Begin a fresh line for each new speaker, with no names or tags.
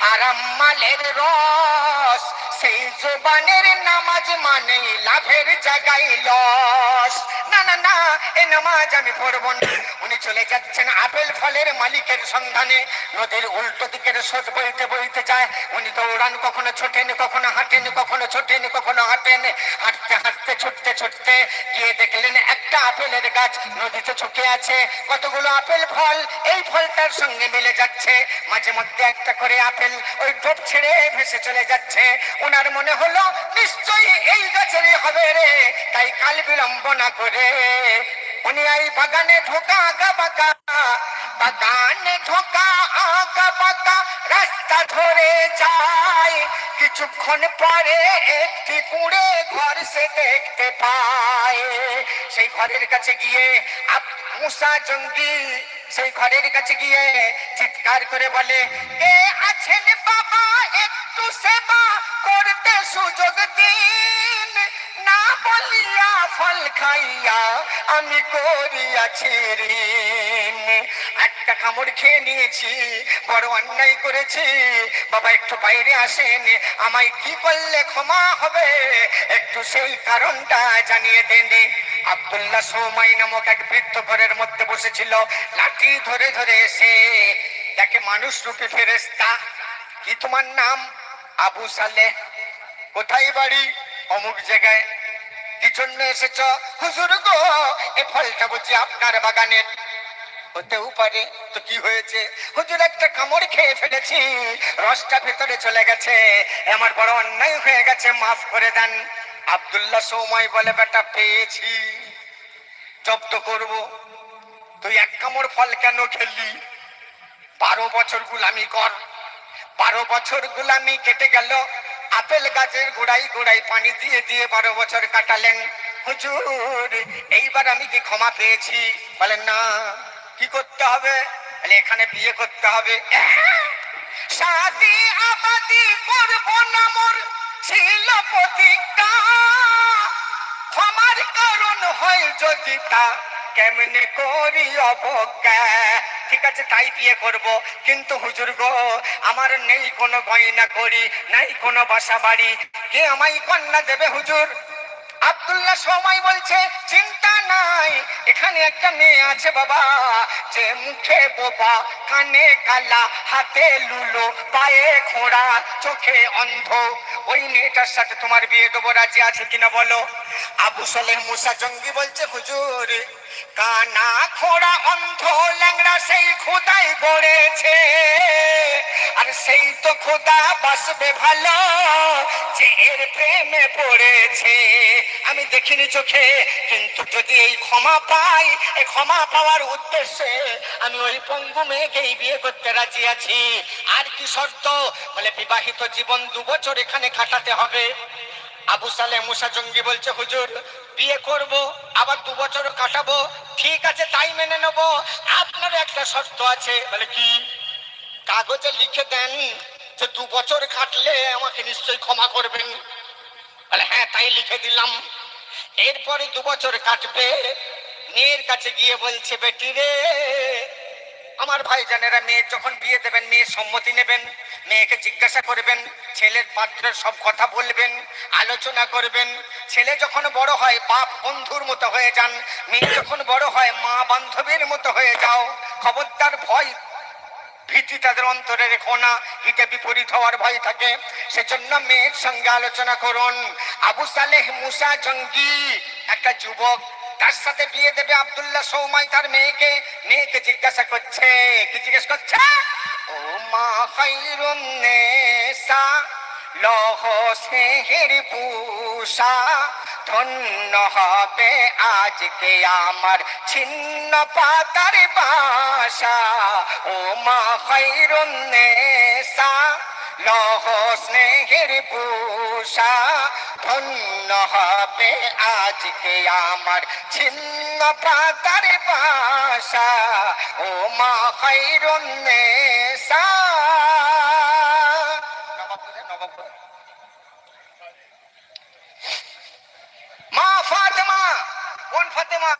আরাম মালের রস, সেই জোবানের নামাজ মানে লাভের জায়গায় লস। না না না, এ নামাজ আমি পড়ব না। উনি চলে যাচ্ছেন আপেল ফলের মালিকের সন্ধানে। নদীর উল্টো দিকের স্রোত বইতে বইতে যায়। উনি দৌড়ান, কখনো ছোটেন, কখনো হাঁটেন, কখনো ছোটেন, কখনো হাঁটেন। হাঁটতে হাঁটতে, ছুটতে ছুটতে গিয়ে দেখলেন একটা আপেলের গাছ নদীতে ঝুঁকে আছে, কতগুলো আপেল ফল, এই ফলটার সঙ্গে মিলে যাচ্ছে। মাঝে মধ্যে একটা করে আপেল ওই টোপ ছেড়ে ভেসে চলে যাচ্ছে। ওনার মনে হলো, নিশ্চয়ই এই গাছেরই হবে রে। তাই কাল বিলম্ব না করে উনি এই বাগানে ঢোকা আঁকা বাঁকা বাগানে ঢোকা আঁকা বাঁকা রাস্তা ধরে যায়। কিছুক্ষণ পরে একটি কুড়ে ঘর সে দেখতে পায়। সেই ঘরের কাছে গিয়ে মুসা জঙ্গি সেই ঘরের কাছে গিয়ে চিৎকার করে বলে, কে আছেন বাবা? একটু সেবা করতে সুযোগ দিন। ফল খাইয়া আমি করিয়াছি ঋণ। একটা কামড় খেয়ে নিয়েছি, বড় অন্যায় করেছি। বাবা একটু বাইরে আসেন, আমায় কি করলে ক্ষমা হবে? একটু সেই কারণটা জানিয়ে দেন। আব্দুল্লাহ সৌমাই নামক এক বৃদ্ধ ঘরের মধ্যে বসেছিল। লাঠি ধরে ধরে এসে দেখে মানুষ রূপে ফেরেস্তা কি তোমার নাম? আবু সালেহ। কোথায় বাড়ি? অমুক জায়গায় কি জন্য এসেছ। হুজুর গো, এ ফলটা বুঝি আপনার বাগানের। হতেও পারে তো কি হয়েছে? হুজুর একটা কামড় খেয়ে ফেলেছি। রসটা ভেতরে চলে গেছে। আমার বড় অন্যায় হয়ে গেছে, মাফ করে দেন। আব্দুল্লাহ সৌময় বলে, বেটা, পেয়েছি। জব্দ করব। তুই এক কামড় ফল কেন খেললি বারো বছর গুলামি কর। বারো বছর গুলামি কেটে গেল। আপেল গাছের গোড়াই গোড়াই পানি দিয়ে দিয়ে বারো বছর কাটালেন। হুজুর, এইবার আমি কি ক্ষমা পেয়েছি? বলেন, না। কি করতে হবে? বলে, এখানে বিয়ে করতে হবে। ক্ষমার কারণ হয় যদি তা, কেমনে করি অবজ্ঞা? ঠিক আছে, তাই বিয়ে করব। কিন্তু হুজুর গো, আমার নেই কোনো গয়না করি, নাই কোনো বাসা বাড়ি কে আমায় কন্যা দেবে হুজুর? আব্দুল্লাহ সময় বলছে, চিন্তা নাই, এখানে একটা মেয়ে আছে বাবা, যে মুখে বোবা, কানে কালা, হাতে লুলো, পায়ে খোঁড়া চোখে অন্ধ। ওই মেয়েটার সাথে তোমার বিয়ে দেবো, রাজি আছে কিনা বলো? আবু সালেহ মুসা জঙ্গি বলছে, হুজুর, কানা খোড়া অন্ধ, ল্যাংড়া সেই খোদাই গড়েছে। সেই তো খোদা বাসবে ভালো, যে এর প্রেমে পড়েছে। আমি দেখিনি চোখে, কিন্তু যদি এই ক্ষমা পাই এই ক্ষমা পাওয়ার উদ্দেশ্যে আমি ওই পঙ্গু মেয়েকেই বিয়ে করতে রাজি আছি। আর কি শর্ত? বলে বিবাহিত জীবন দু বছর এখানে কাটাতে হবে। আবু সালে মুসা জঙ্গি বলছে, হুজুর, বিয়ে করব, আবার দু বছর কাটাবো। ঠিক আছে, তাই মেনে নেব। আপনার একটা শর্ত আছে। বলে, কি? কাগজে লিখে দেন যে দু বছর কাটলে আমাকে নিশ্চয়ই ক্ষমা করবেন। হ্যাঁ তাই লিখে দিলাম। এরপরে দু বছর কাটবে। মেয়ের কাছে গিয়ে বলছে, বেটি রে, আমার ভাইজানেরা মেয়ে যখন বিয়ে দেবেন মেয়ের সম্মতি নেবেন, মেয়েকে জিজ্ঞাসা করবেন, ছেলের পাত্রের সব কথা বলবেন, আলোচনা করবেন। ছেলে যখন বড় হয়, বাপ বন্ধুর মতো হয়ে যান। মেয়ে যখন বড় হয়, মা বান্ধবীর মতো হয়ে যাও। খবরদার ভয় ভীতি তাদের অন্তরে রেখো না, হিতে বিপরীত হওয়ার ভয় থাকে। সেজন্য মেয়ের সঙ্গে আলোচনা করুন। আবু সালেহ মুসা জঙ্গি, একটা যুবক, তার সাথে বিয়ে দেবে আব্দুল্লাহ সৌমাই, তার মেয়েকে মেয়েকে জিজ্ঞাসা করছে। কি জিজ্ঞেস করছে? ও মা খাইরুন নেসা লহ স্নেহের পূষা। ধন্য হবে আজকে আমার ছিন্ন পাতার বাসা। ও মা খৈরুন নেসা লহ স্নেহের পূষা। ধন্য হবে আজকে আমার ছিন্ন পাতার বাসা। ও মা খৈরুন নেসা কোন ফাতেমা?